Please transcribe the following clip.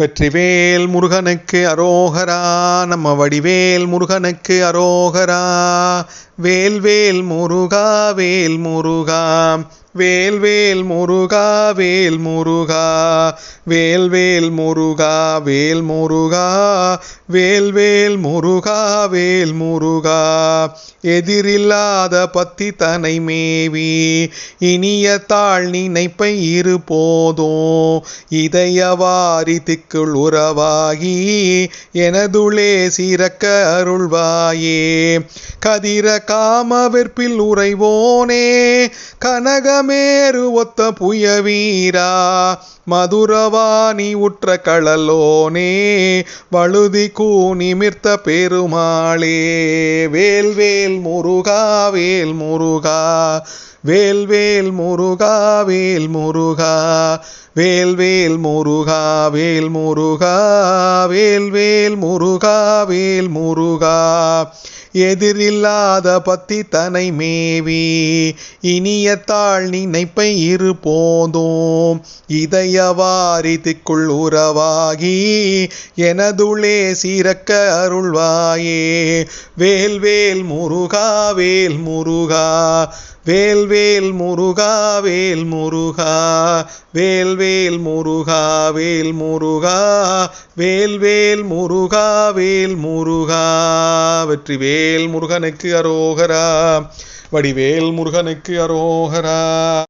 வெற்றிவேல் முருகனுக்கு அரோகரா நம்ம வடிவேல் முருகனுக்கு அரோகரா. வேல்வேல் முருகா வேல் முருகா. வேல்வேல் முருகா வேல் முருகா. வேல்வேல் முருகா வேல் முருகா. வேல்வேல் முருகா வேல் முருகா. எதிரில்லாத பத்தி தனை மேவி. இனிய தாழ் நினைப்பை இருபோதும் இதயவாரி திக்குள் உறவாகி எனதுளே சிறக்க அருள்வாயே. கதிர காம வெற்பில் உறைவோனே. கனகமேரு ஒத்த புய வீரா மதுரவாணி உற்ற களலோனே வழுதி கூனிமிர்த்த பெருமாளே. வேல்வேல் முருகா வேல் முருகா வேல்வேல் முருகா வேல் முருகா வேல்வேல் முருகா வேல் முருகா வேல்வேல் முருகா வேல் முருகா. எதிரில்லாத பத்தி தனை மேவி இனிய தாழ் நினைப்பை இரு போதும். இதயவாரி திக்குள் உறவாகி எனதுளே சிறக்க அருள்வாயே. வேல்வேல் முருகா வேல் முருகா வேல்வேல் முருகா வேல் முருகா வேல்வேல் முருகா வேல் முருகா வேல்வேல் முருகா வேல் முருகா. வெற்றிவேல் வடிவேல் முருகனுக்கு அரோகரா வடிவேல் முருகனுக்கு அரோகரா.